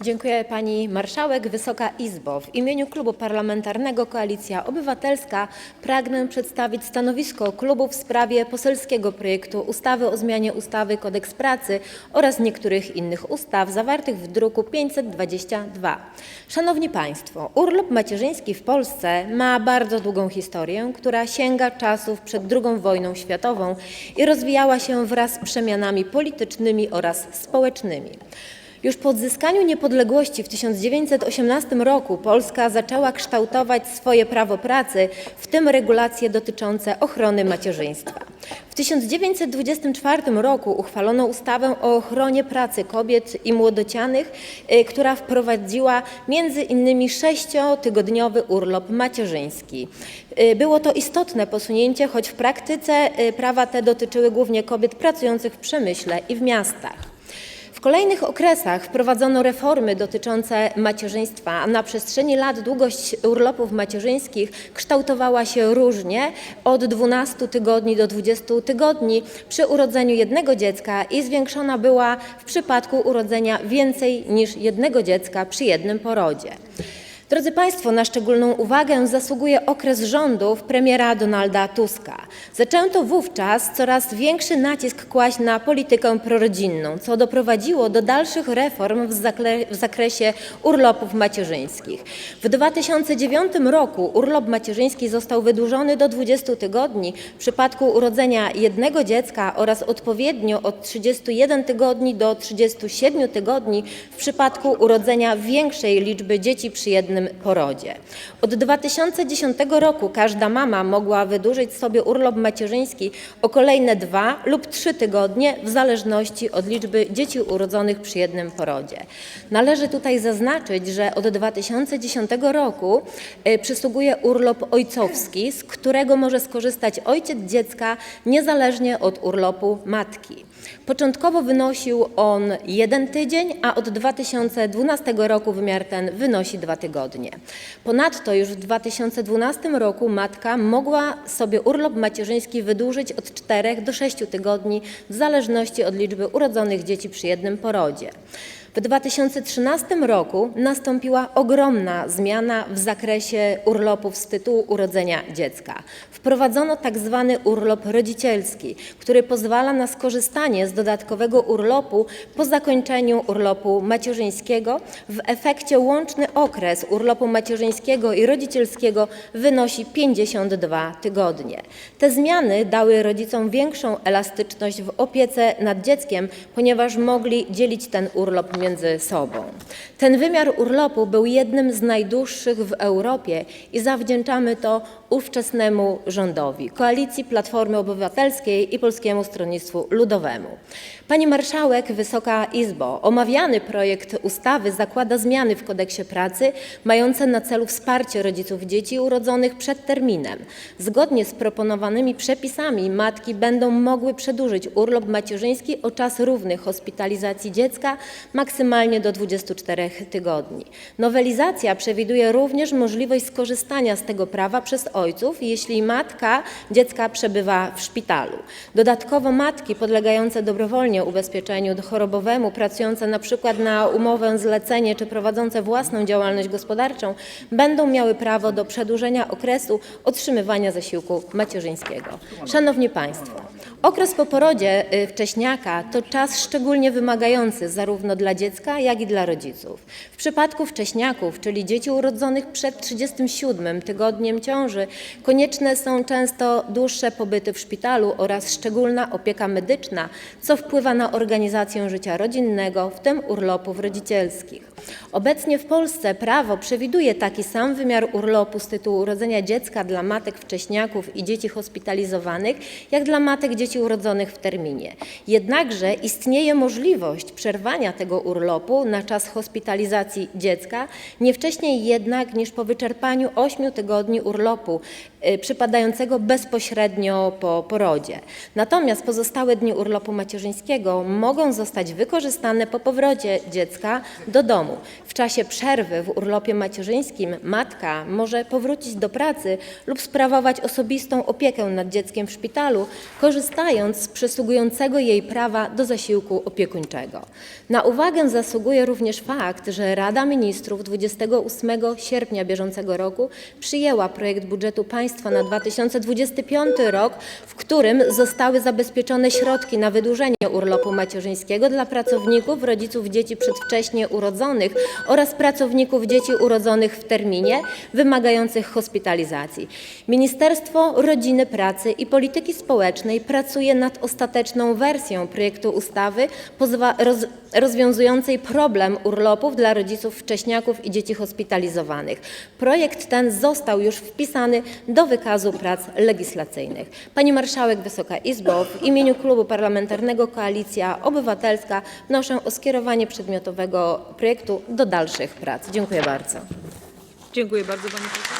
Dziękuję Pani Marszałek, Wysoka Izbo. W imieniu Klubu Parlamentarnego Koalicja Obywatelska pragnę przedstawić stanowisko klubu w sprawie poselskiego projektu ustawy o zmianie ustawy Kodeks pracy oraz niektórych innych ustaw zawartych w druku 522. Szanowni Państwo, urlop macierzyński w Polsce ma bardzo długą historię, która sięga czasów przed II wojną światową i rozwijała się wraz z przemianami politycznymi oraz społecznymi. Już po odzyskaniu niepodległości w 1918 roku Polska zaczęła kształtować swoje prawo pracy, w tym regulacje dotyczące ochrony macierzyństwa. W 1924 roku uchwalono ustawę o ochronie pracy kobiet i młodocianych, y, która wprowadziła między innymi sześciotygodniowy urlop macierzyński. Y, Było to istotne posunięcie, choć w praktyce y, prawa te dotyczyły głównie kobiet pracujących w przemyśle i w miastach. Kolejnych okresach wprowadzono reformy dotyczące macierzyństwa, a na przestrzeni lat długość urlopów macierzyńskich kształtowała się różnie od 12 tygodni do 20 tygodni przy urodzeniu jednego dziecka i zwiększona była w przypadku urodzenia więcej niż jednego dziecka przy jednym porodzie. Drodzy Państwo, na szczególną uwagę zasługuje okres rządów premiera Donalda Tuska. Zaczęto wówczas coraz większy nacisk kłaść na politykę prorodzinną, co doprowadziło do dalszych reform w, zakresie urlopów macierzyńskich. W 2009 roku urlop macierzyński został wydłużony do 20 tygodni w przypadku urodzenia jednego dziecka oraz odpowiednio od 31 tygodni do 37 tygodni w przypadku urodzenia większej liczby dzieci przy jednym porodzie. Od 2010 roku każda mama mogła wydłużyć sobie urlop macierzyński o kolejne dwa lub trzy tygodnie w zależności od liczby dzieci urodzonych przy jednym porodzie. Należy tutaj zaznaczyć, że od 2010 roku e, przysługuje urlop ojcowski, z którego może skorzystać ojciec dziecka niezależnie od urlopu matki. Początkowo wynosił on jeden tydzień, a od 2012 roku wymiar ten wynosi dwa tygodnie. Ponadto już w 2012 roku matka mogła sobie urlop macierzyński wydłużyć od 4 do 6 tygodni w zależności od liczby urodzonych dzieci przy jednym porodzie. W 2013 roku nastąpiła ogromna zmiana w zakresie urlopów z tytułu urodzenia dziecka. Wprowadzono tak zwany urlop rodzicielski, który pozwala na skorzystanie z dodatkowego urlopu po zakończeniu urlopu macierzyńskiego. W efekcie łączny okres urlopu macierzyńskiego i rodzicielskiego wynosi 52 tygodnie. Te zmiany dały rodzicom większą elastyczność w opiece nad dzieckiem, ponieważ mogli dzielić ten urlop między sobą. Ten wymiar urlopu był jednym z najdłuższych w Europie i zawdzięczamy to ówczesnemu rządowi, koalicji Platformy Obywatelskiej i Polskiemu Stronnictwu Ludowemu. Pani Marszałek, Wysoka Izbo, omawiany projekt ustawy zakłada zmiany w kodeksie pracy mające na celu wsparcie rodziców dzieci urodzonych przed terminem. Zgodnie z proponowanymi przepisami matki będą mogły przedłużyć urlop macierzyński o czas równy hospitalizacji dziecka maksymalnie do 24 tygodni. Nowelizacja przewiduje również możliwość skorzystania z tego prawa przez ojców, jeśli matka dziecka przebywa w szpitalu. Dodatkowo matki podlegające dobrowolnie ubezpieczeniu chorobowemu, pracujące na przykład na umowę zlecenie czy prowadzące własną działalność gospodarczą będą miały prawo do przedłużenia okresu otrzymywania zasiłku macierzyńskiego. Szanowni Państwo, okres po porodzie y, wcześniaka to czas szczególnie wymagający zarówno dla dziecka, jak i dla rodziców. W przypadku wcześniaków, czyli dzieci urodzonych przed 37 tygodniem ciąży, konieczne są często dłuższe pobyty w szpitalu oraz szczególna opieka medyczna, co wpływa na organizację życia rodzinnego, w tym urlopów rodzicielskich. Obecnie w Polsce prawo przewiduje taki sam wymiar urlopu z tytułu urodzenia dziecka dla matek wcześniaków i dzieci hospitalizowanych, jak dla matek dzieci urodzonych w terminie. Jednakże istnieje możliwość przerwania tego urlopu na czas hospitalizacji dziecka, nie wcześniej jednak niż po wyczerpaniu 8 tygodni urlopu y, przypadającego bezpośrednio po porodzie. Natomiast pozostałe dni urlopu macierzyńskiego mogą zostać wykorzystane po powrocie dziecka do domu. W czasie przerwy w urlopie macierzyńskim matka może powrócić do pracy lub sprawować osobistą opiekę nad dzieckiem w szpitalu, korzystając z przysługującego jej prawa do zasiłku opiekuńczego. Na uwagę zasługuje również fakt, że Rada Ministrów 28 sierpnia bieżącego roku przyjęła projekt budżetu państwa na 2025 rok, w którym zostały zabezpieczone środki na wydłużenie urlopu macierzyńskiego dla pracowników, rodziców dzieci przedwcześnie urodzonych oraz pracowników dzieci urodzonych w terminie wymagających hospitalizacji. Ministerstwo Rodziny, Pracy i Polityki Społecznej pracuje nad ostateczną wersją projektu ustawy rozwiązującej problem urlopów dla rodziców wcześniaków i dzieci hospitalizowanych. Projekt ten został już wpisany do wykazu prac legislacyjnych. Pani Marszałek, Wysoka Izbo, w imieniu Klubu Parlamentarnego Koalicja Obywatelska wnoszę o skierowanie przedmiotowego projektu do dalszych prac. Dziękuję bardzo. Dziękuję bardzo Pani Poseł.